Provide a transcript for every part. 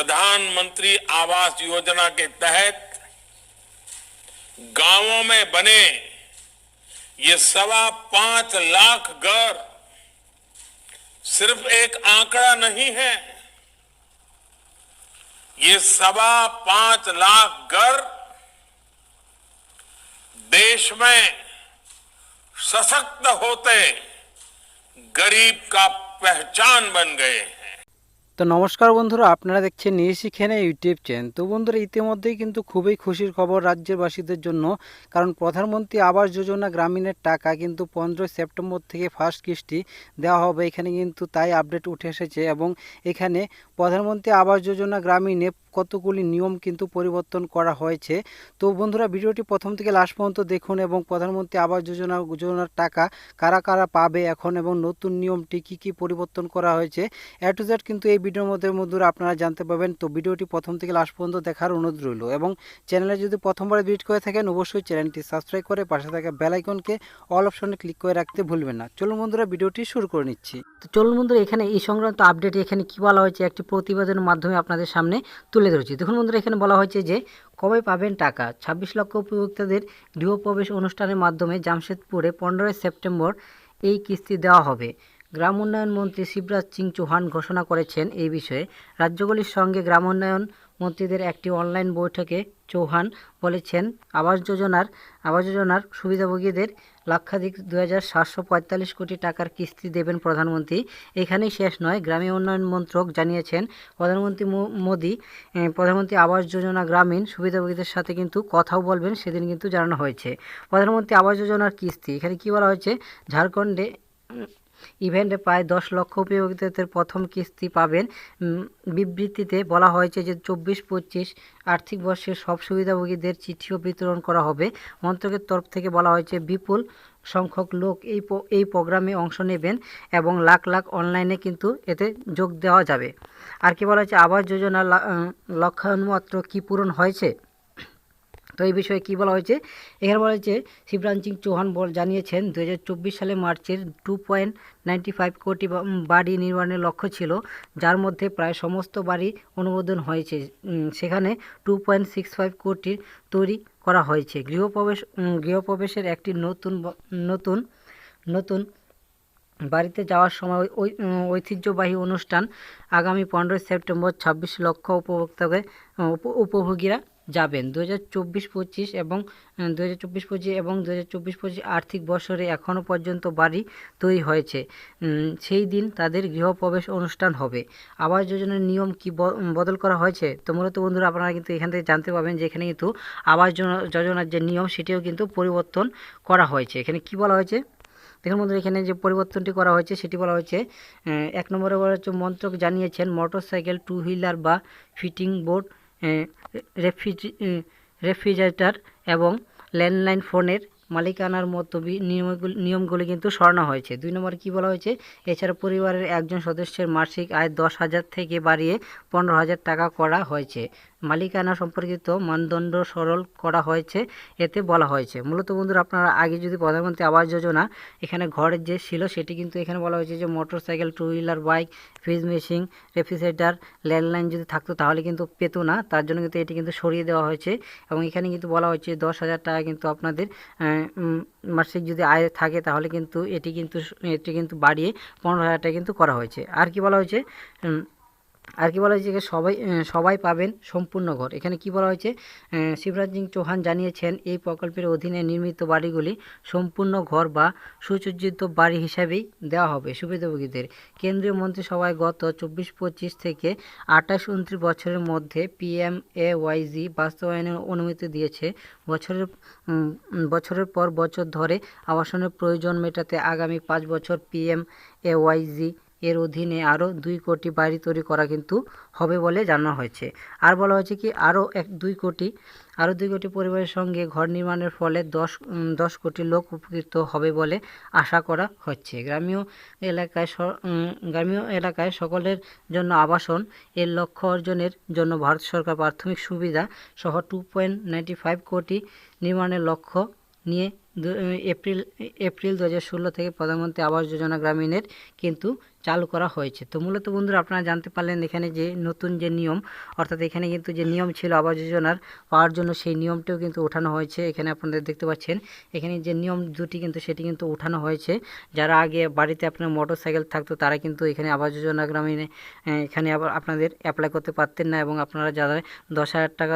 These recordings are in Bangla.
प्रधानमंत्री आवास योजना के तहत गाँवों में बने ये सवा पाँच लाख घर सिर्फ़ एक आंकड़ा नहीं है। ये सवा पाँच लाख घर देश में सशक्त होते गरीब का पहचान बन गए। हैं তো নমস্কার বন্ধুরা, আপনারা দেখছেন নিয়ে শিখেনে ইউটিউব চ্যানেল। তো বন্ধুরা, ইতিমধ্যেই কিন্তু খুবই খুশির খবর রাজ্যবাসীদের জন্য, কারণ প্রধানমন্ত্রী আবাস যোজনা গ্রামীণের টাকা কিন্তু পনেরোই সেপ্টেম্বর থেকে ফার্স্ট কিস্তি দেওয়া হবে। এখানে কিন্তু তাই আপডেট উঠে এসেছে এবং এখানে প্রধানমন্ত্রী আবাস যোজনা গ্রামীণে কতগুলি নিয়ম কিন্তু পরিবর্তন করা হয়েছে। তো বন্ধুরা, ভিডিওটি প্রথম থেকে লাস্ট পর্যন্ত দেখুন এবং প্রধানমন্ত্রী আবাস যোজনা, যোজনার টাকা কারা কারা পাবে এখন এবং নতুন নিয়মটি কি কি পরিবর্তন করা হয়েছে। এ টু জেড কিন্তু এই ভিডিওর মধ্যে বন্ধুরা আপনারা জানতে পারবেন। তো ভিডিওটি প্রথম থেকে লাস্ট পর্যন্ত দেখার অনুরোধ রইল এবং চ্যানেলে যদি প্রথমবার ভিজিট করে থাকেন, অবশ্যই চ্যানেলটি সাবস্ক্রাইব করে পাশে থাকা বেলাইকনকে অল অপশনে ক্লিক করে রাখতে ভুলবেন না। চলুন বন্ধুরা, ভিডিওটি শুরু করে নিচ্ছি। তো চলুন বন্ধুরা, এখানে এই সংক্রান্ত আপডেট এখানে কি বলা হয়েছে, একটি প্রতিবেদনের মাধ্যমে আপনাদের সামনে তুলে ধরেছি। দেখুন বন্ধুরা, এখানে বলা হয়েছে যে কবে পাবেন টাকা? ছাব্বিশ লক্ষ উপভোক্তাদের গৃহপ্রবেশ অনুষ্ঠানের মাধ্যমে জামশেদপুরে পনেরোই সেপ্টেম্বর এই কিস্তি দেওয়া হবে। গ্রাম উন্নয়ন মন্ত্রী শিবরাজ সিং চৌহান ঘোষণা করেছেন এই বিষয়ে। রাজ্যগুলির সঙ্গে গ্রাম উন্নয়ন মন্ত্রীদের একটি অনলাইন বৈঠকে চৌহান বলেছেন, আবাস যোজনার আবাস যোজনার সুবিধাভোগীদের লক্ষাধিক দু হাজার সাতশো পঁয়তাল্লিশ কোটি টাকার কিস্তি দেবেন প্রধানমন্ত্রী। এখানেই শেষ নয় গ্রামীণ উন্নয়ন মন্ত্রক জানিয়েছেন প্রধানমন্ত্রী মোদী। প্রধানমন্ত্রী আবাস যোজনা গ্রামীণ সুবিধাভোগীদের সাথে কিন্তু কথাও বলবেন, সেদিন কিন্তু জানানো হয়েছে। প্রধানমন্ত্রী আবাস যোজনার কিস্তি, এখানে কী বলা হয়েছে? ঝাড়খণ্ডে ইভেন্টে প্রায় দশ লক্ষ উপভোক্তাদের প্রথম কিস্তি পাবেন। বিবৃতিতে বলা হয়েছে যে চব্বিশ পঁচিশ আর্থিক বর্ষের সব সুবিধাভোগীদের চিঠিও বিতরণ করা হবে। মন্ত্রকের তরফ থেকে বলা হয়েছে, বিপুল সংখ্যক লোক এই এই প্রোগ্রামে অংশ নেবেন এবং লাখ লাখ অনলাইনে কিন্তু এতে যোগ দেওয়া যাবে। আর কি বলা হয়েছে, আবাস যোজনা লা- লক্ষ্যানুমাত্র কি পূরণ হয়েছে? তো এই বিষয়ে কী বলা হয়েছে? এখানে বলা হয়েছে শিবরাজ সিং চৌহান বল জানিয়েছেন দু হাজার চব্বিশ সালে মার্চের টু পয়েন্ট নাইনটি ফাইভ কোটি বাড়ি নির্মাণের লক্ষ্য ছিল, যার মধ্যে প্রায় সমস্ত বাড়ি অনুমোদন হয়েছে। সেখানে টু পয়েন্ট সিক্স ফাইভ কোটির তৈরি করা হয়েছে। গৃহপ্রবেশ গৃহপ্রবেশের একটি নতুন নতুন নতুন বাড়িতে যাওয়ার সময় ওই ঐতিহ্যবাহী অনুষ্ঠান আগামী পনেরোই সেপ্টেম্বর ছাব্বিশ লক্ষ উপভোক্তাকে, উপ- উপভোগীরা যাবেন। দু হাজার চব্বিশ পঁচিশ এবং দু হাজার চব্বিশ পঁচিশ এবং দু হাজার চব্বিশ পঁচিশ আর্থিক বছরে এখনও পর্যন্ত বাড়ি তৈরি হয়েছে। সেই দিন তাদের গৃহপ্রবেশ অনুষ্ঠান হবে। আবাস যোজনার নিয়ম কি বদল করা হয়েছে? তো মূলত বন্ধুরা, আপনারা কিন্তু এখান থেকে জানতে পারবেন যে এখানে কিন্তু আবাস যোজনা- যোজনার যে নিয়ম, সেটিও কিন্তু পরিবর্তন করা হয়েছে। এখানে কি বলা হয়েছে? দেখুন বন্ধুরা, এখানে যে পরিবর্তনটি করা হয়েছে, সেটি বলা হয়েছে এক নম্বরে বলা হচ্ছে, মন্ত্রক জানিয়েছেন, মোটরসাইকেল টু হুইলার বা ফিটিং বোর্ড রেফ্রিজি রেফ্রিজারেটর এবং ল্যান্ডলাইন ফোনের মালিকানার মতো নিয়মগুলি নিয়মগুলি কিন্তু সরানো হয়েছে। দুই নম্বর কী বলা হয়েছে? এছাড়া পরিবারের একজন সদস্যের মাসিক আয় দশ হাজার থেকে বাড়িয়ে পনেরো হাজার টাকা করা হয়েছে। মালিকানা সম্পর্কিত মানদণ্ড সরল করা হয়েছে, এতে বলা হয়েছে। মূলত বন্ধুরা, আপনারা আগে যদি প্রধানমন্ত্রী আবাস যোজনা এখানে ঘরের যে ছিল, সেটি কিন্তু এখানে বলা হয়েছে যে motor cycle two wheeler bike, fridge machine, refrigerator, landline যদি থাকতো তাহলে কিন্তু পেতো না। তার জন্য কিন্তু এটি কিন্তু সরিয়ে দেওয়া হয়েছে এবং এখানে কিন্তু বলা হয়েছে দশ হাজার টাকা কিন্তু আপনাদের মাসিক যদি আয় থাকে তাহলে কিন্তু এটি কিন্তু এটি কিন্তু বাড়িয়ে পনেরো হাজার টাকা কিন্তু করা হয়েছে। আর কি বলা হয়েছে? আর কি বলা হয়েছে সবাই সবাই পাবেন সম্পূর্ণ ঘর। এখানে কি বলা হয়েছে? শিবরাজ সিং চৌহান জানিয়েছেন, এই প্রকল্পের অধীনে নির্মিত বাড়িগুলি সম্পূর্ণ ঘর বা সুসজ্জিত বাড়ি হিসাবেই দেওয়া হবে সুবিধাভোগীদের। কেন্দ্রীয় মন্ত্রিসভায় গত চব্বিশ পঁচিশ থেকে আঠাশ উনত্রিশ বছরের মধ্যে পিএম এ ওয়াইজি বাস্তবায়নের অনুমতি দিয়েছে। বছরের বছরের পর বছর ধরে আবাসনের প্রয়োজন মেটাতে আগামী পাঁচ বছর পিএম এ ওয়াইজি এর অধীনে আরও দুই কোটি বাড়ি তৈরি করা কিন্তু হবে বলে জানানো হয়েছে। আর বলা হয়েছে কি আরও এক, দুই কোটি আরও দুই কোটি পরিবারের সঙ্গে ঘর নির্মাণের ফলে দশ দশ কোটি লোক উপকৃত হবে বলে আশা করা হচ্ছে। গ্রামীয় এলাকায় গ্রামীয় এলাকায় সকলের জন্য আবাসন এর লক্ষ্য অর্জনের জন্য ভারত সরকার প্রাথমিক সুবিধা সহ টু পয়েন্ট নাইনটি ফাইভ কোটি নির্মাণের লক্ষ্য নিয়ে এপ্রিল এপ্রিল দু হাজার ষোলো থেকে প্রধানমন্ত্রী আবাস যোজনা গ্রামীণের কিন্তু চালু করা হয়েছে। তো মূলত বন্ধুরা আপনারা জানতে পারলেন এখানে যে নতুন যে নিয়ম, অর্থাৎ এখানে কিন্তু যে নিয়ম ছিল আবাস যোজনার, পাওয়ার জন্য সেই নিয়মটিও কিন্তু ওঠানো হয়েছে। এখানে আপনাদের দেখতে পাচ্ছেন, এখানে যে নিয়ম দুটি কিন্তু সেটি কিন্তু ওঠানো হয়েছে। যারা আগে বাড়িতে আপনার মোটর সাইকেল থাকতো, তারা কিন্তু এখানে আবাস যোজনা গ্রামীণে এখানে আবার আপনাদের অ্যাপ্লাই করতে পারতেন না এবং আপনারা যারা দশ হাজার টাকা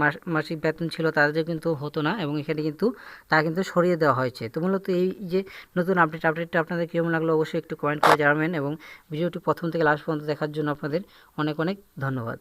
মাস- মাসিক বেতন ছিল তাদের কিন্তু হতো না এবং এখানে কিন্তু তা কিন্তু সরিয়ে দেওয়া হয়েছে। তো মূলত এই যে নতুন আপডেট আপডেটটা আপনাদের কেমন লাগল অবশ্যই একটু কমেন্ট করে জানাবেন। এবং ভিডিওটি প্রথম থেকে লাস্ট পর্যন্ত দেখার জন্য আপনাদের অনেক অনেক ধন্যবাদ।